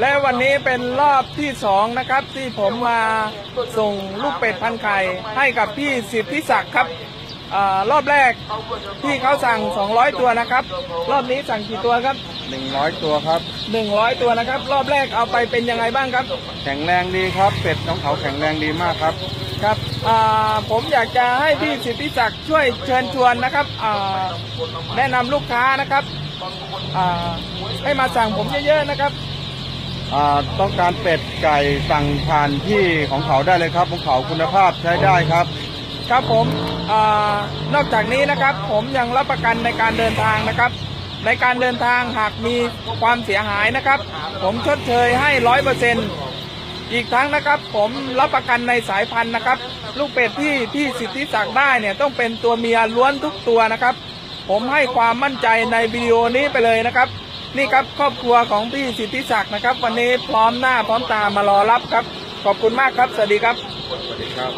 และวันนี้เป็นรอบที่สองนะครับ ที่ผมมาส่งลูกเป็ดพันไข่ให้กับพี่สิทธิศักดิ์ครับอารอบแรกพี่เขาสั่ง 200 ตัวนะครับ รอบนี้สั่งกี่ตัวครับหนึ่งร้อยตัวครับ 100 ตัวนะครับ รอบแรกเอาไปเป็นยังไงบ้างครับ แข็งแรงดีครับเป็ดของเขาแข็งแรงดีมากครับครับอ่าผมอยากจะให้พี่สิทธิศักดิ์ช่วยเชิญชวนนะครับอ่าแนะนำลูกค้านะครับอ่าให้มาสั่งผมเยอะๆนะครับอ่า ต้องการเป็ดไก่สั่งผ่านที่ของเขาได้เลยครับของเขาคุณภาพใช้ได้ครับ ครับผมอนอกจากนี้นะครับ ผมยังรับประกันในการเดินทางนะครับ ในการเดินทางหากมีความเสียหายนะครับ ผมชดเชยให้ร้อยเปอร์เซ็นอีกทั้งนะครับผมรับประกันในสายพันธุ์นะครับ ลูกเป็ดที่พี่สิทธิศักดิ์ได้เนี่ยต้องเป็นตัวเมียล้วนทุกตัวนะครับ ผมให้ความมั่นใจในวิดีโอนี้ไปเลยนะครับ นี่ครับครอบครัวของพี่สิทธิศักดิ์นะครับ วันนี้พร้อมหน้าพร้อมตามารอรับครับ ขอบคุณมากครับ สวัสดีครับสวัสดีครับ